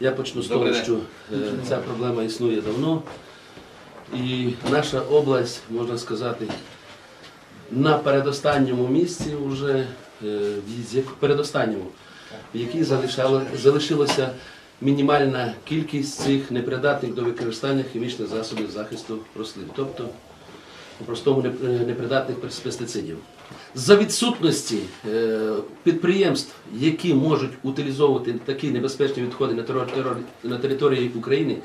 Я почну з того, що е, ця проблема існує давно. І наша область, можна сказати, на передостанньому місці вже, е, в- передостанньому, в якій залишилася мінімальна кількість цих непридатних до використання хімічних засобів захисту рослин, тобто по-простому е, непридатних пестицидів. За відсутності е, підприємств, які можуть утилізовувати такі небезпечні відходи на території, України,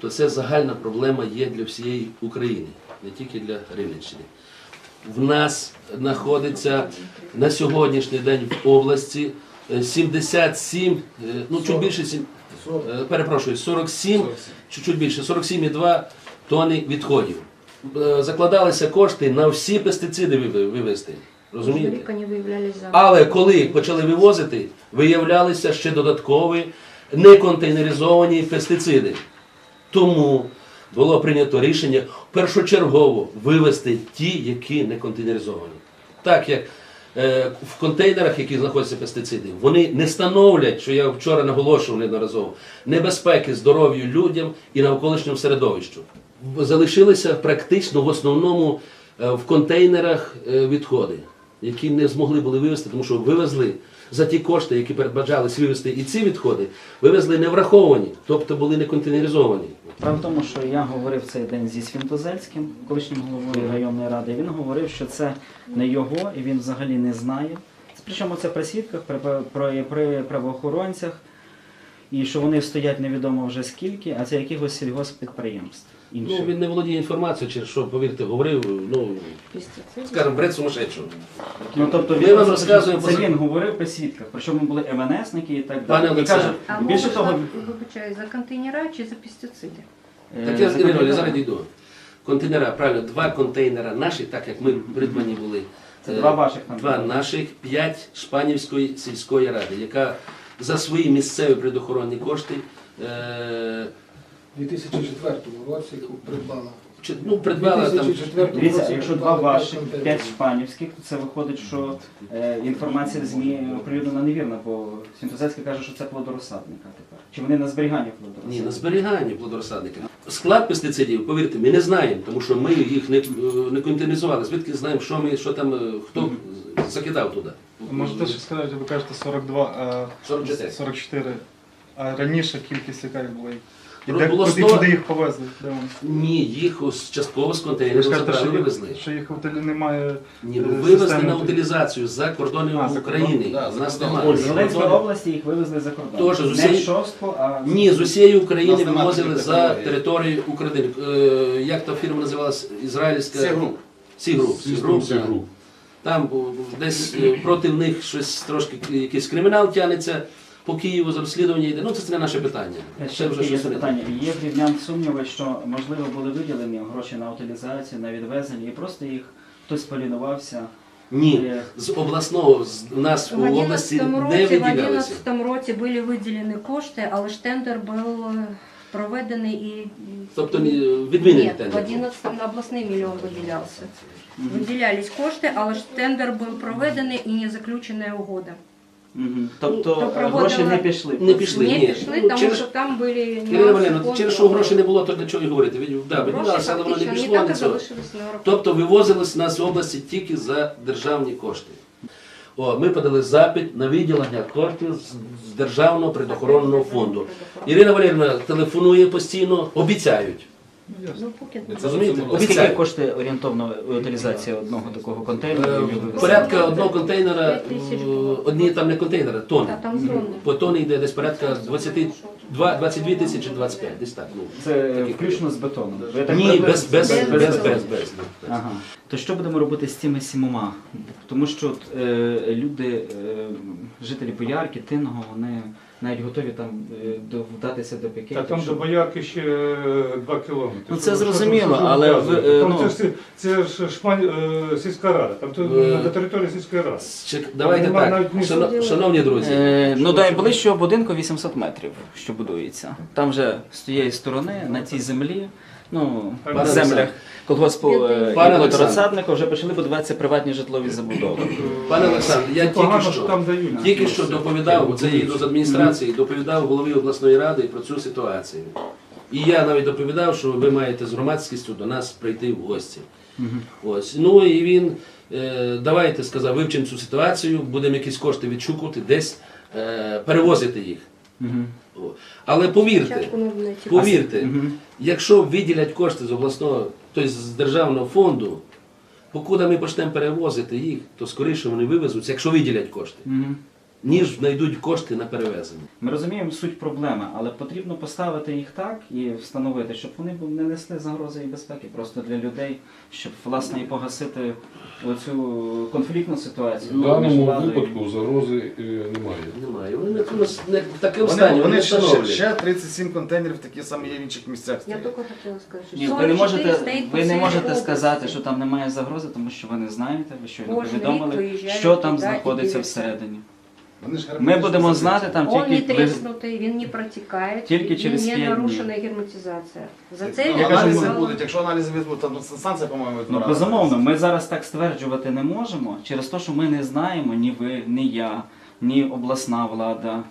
то це загальна проблема є для всієї України, не тільки для Рівненщини. В нас знаходиться на сьогоднішній день в області е, 77, е, ну чуть більше, е, перепрошую, 47, чуть-чуть більше, 47,2 тони відходів. Е, Закладалися кошти на всі пестициди вивезти. Розумієте? Але коли почали вивозити, виявлялися ще додаткові неконтейнеризовані пестициди. Тому було прийнято рішення першочергово вивезти ті, які не контейнеризовані. Так як е, в контейнерах, які знаходяться пестициди, вони не становлять, що я вчора наголошував неодноразово, небезпеки здоров'ю людям і навколишньому середовищу. Залишилися практично в основному е, в контейнерах е, відходи, які не змогли були вивезти, тому що вивезли за ті кошти, які передбачались вивезти і ці відходи, вивезли не враховані, тобто були не контейнеризовані. Справа в тому, що я говорив цей день зі Свінтозельським, колишнім головою районної ради. і Він говорив, що це не його, і він взагалі не знає. Причому це при свідках, при, при, при правоохоронцях, і що вони стоять невідомо вже скільки, а це якихось сільгосппідприємств. Ну, він не володіє інформацією, через що, повірте, говорив, ну, скажімо, бред сумасшедшого. Ну, тобто Ми він, вам розказуємо це по- він говорив при свідках, причому були МНСники і так Пане далі. І Олександр. каже, А більше того, вибачаю, за контейнера чи за пестициди? е, Так я за Ірина, я зараз йду. Контейнера, правильно, два контейнера наші, так як ми придбані були. Це Е, два ваших там. Два наших, п'ять Шпанівської сільської ради, яка за свої місцеві предохоронні кошти е, У 2004 році придбала. чи- ну, придбала там. Дивіться, якщо два ваших, п'ять шпанівських, то це виходить, що е, інформація в ЗМІ оприлюднена невірна, бо Свінтозецький каже, що це плодорозсадника тепер. Чи вони на зберігання Ні, плодорозсадника? на зберігання плодорозсадника. Склад пестицидів, повірте, ми не знаємо, тому що ми їх не, е, не контейнеризували. Звідки знаємо, що ми, що там, е, хто закидав туди. Можете ще сказати, ви кажете 42, а 44. 44. А раніше кількість яка була? І де, було куди, 100. куди їх повезли? Де вони? Ні, їх ось частково з контейнерів забрали, вивезли. що їх утилі немає. Ні, е, ну, вивезли системи на утилі- утилізацію за кордонами А, за України. да, У за нас кордон. немає. З Волинської області їх вивезли за кордон. Тож, з Не усієї- шостку, а Ні, з усієї України нас нема вивозили такої за технології. територію України. Е, Як та фірма називалась? Ізраїльська Сігруп. Сігруп. Там десь е, проти них щось трошки якийсь кримінал тягнеться. По Києву з розслідування йде. Ну це не наше питання. Ще вже є запитання. Є в рівнян сумніви, що можливо були виділені гроші на утилізацію, на відвезення, і просто їх хтось полінувався. Ні, Е, з обласного з у нас В в області 11 не році, в виділялися. 11 році були виділені кошти, але ж тендер був е, проведений і... Тобто відмінений Ні, в тендер. 11 на обласний мільйон виділявся. Виділялись кошти, але ж тендер був проведений і не заключена угода. Мгм. То Тобто проводила- гроші не пішли. Не пішли. Не ні. пішли, Ну, тому через- що там були Ірина нюанси Валерівна, через що грошей не було, то для чого і говорити? Ви- Да, Гроші але воно не фактично пішло не так і нічого. залишились на рахунку. Тобто вивозились нас з області тільки за державні кошти. О, ми подали запит на виділення коштів з, з державного предохоронного фонду. Ірина Валерівна телефонує постійно, обіцяють. Ну, поки Розумієте? Скільки коштує орієнтовно утилізація одного такого Е, контейнера? і вивезення? Порядка одного контейнера, е, одні там не контейнера, тонни. Та там зони. По тонні йде десь порядка 22, 22 тисячі 25, десь так. Ну. Це Такі включно з бетоном. Так Ні, без, без, без, без без, без, без. Ага. То що будемо робити з цими сімома? Тому що от, е, люди, е, жителі Боярки, Тинного, вони навіть готові там е, до- вдатися до пікетів. Та там до Боярки ще е, два кілометри. Ну, Що- це що- зрозуміло, що але вказуєте? ви, е, Там ну- це, ж- це ж шпань, е, сільська рада, там то Е, на території сільської ради. Чек- Давайте Нема так, навіть шано- шановні друзі. Е, ну, до найближчого будинку 800 метрів, що будується. Там вже з тієї сторони, на цій землі, ну, на землях колгоспу е, Пане Олександр. розсадника вже почали будуватися приватні житлові забудови. Пане Олександр, я тільки Погано, що, що там дають. тільки що доповідав, це їду з адміністрації, доповідав голові обласної ради про цю ситуацію. І я навіть доповідав, що ви маєте з громадськістю до нас прийти в гості. Ось. Ну і він, е, давайте сказав, вивчимо цю ситуацію, будемо якісь кошти відшукувати, десь е, перевозити їх. Але повірте, повірте, якщо виділять кошти з обласного, тобто з державного фонду, покуди ми почнемо перевозити їх, то скоріше вони вивезуться, якщо виділять кошти. Ніж знайдуть кошти на перевезення. Ми розуміємо суть проблеми, але потрібно поставити їх так і встановити, щоб вони не несли загрози і безпеки просто для людей, щоб власне і погасити оцю конфліктну ситуацію. В даному випадку загрози е, немає. Немає. Вони не, не в таке Вони, стані, вони вони ще, ще, ще 37 контейнерів такі самі є в інших місцях. Я стоять. только хотела сказать, что Ні, ви не 44 можете, по ви не можете сказати, що там немає загрози, тому що ви не знаєте, ви щойно Кожен рік повідомили, виїжджають що там туди і знаходиться дивляться. всередині. Ми будемо знати там Он не тільки ви- він не протікає, Тільки через не п'ять нарушена герметизація. За це Ну, я аналізи казала. будуть, якщо аналізи візьмуть, то станція, по-моєму, Ну, безумовно, ми зараз так стверджувати не можемо через те, що ми не знаємо ні ви, ні я, ні обласна влада,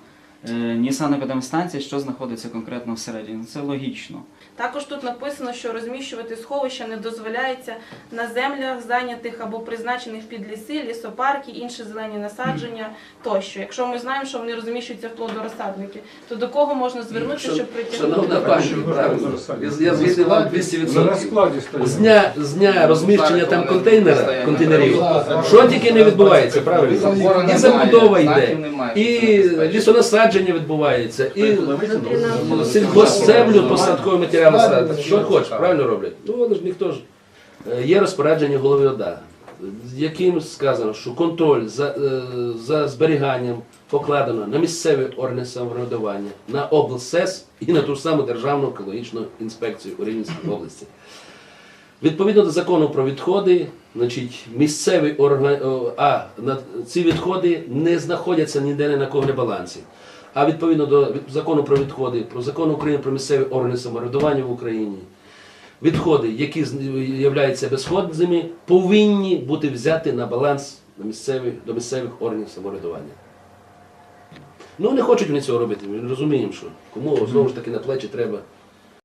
е, ні санепідемстанція, що знаходиться конкретно всередині. Це логічно. Також тут написано, що розміщувати сховища не дозволяється на землях, зайнятих або призначених під ліси, лісопарки, інші зелені насадження тощо. Якщо ми знаємо, що вони розміщуються в плодорозсадники, то до кого можна звернутися, щоб притягнути? Шановна пані, правильно. Я, я згідний вам 200%. На складі стоять. З дня, з дня розміщення там контейнера, контейнерів, що тільки не відбувається, правильно? І забудова йде, і лісонасадження відбувається, і сільгоспземлю посадкові матеріали садять. Що хочеш, правильно роблять? Ну вони ж ніхто ж. Е, Є розпорядження голови ОДА, яким сказано, що контроль за, е, за зберіганням покладено на місцеві органи самоврядування, на облсес і на ту ж саму Державну екологічну інспекцію у Рівненській області. Відповідно до закону про відходи, значить, місцеві органи, а ці відходи не знаходяться ніде ні на кого балансі. А відповідно до закону про відходи, про закон України про місцеві органи самоврядування в Україні, відходи, які являються безходними, повинні бути взяти на баланс на місцеві, до місцевих органів самоврядування. Ну, не хочуть вони цього робити. Ми розуміємо, що кому знову ж таки на плечі треба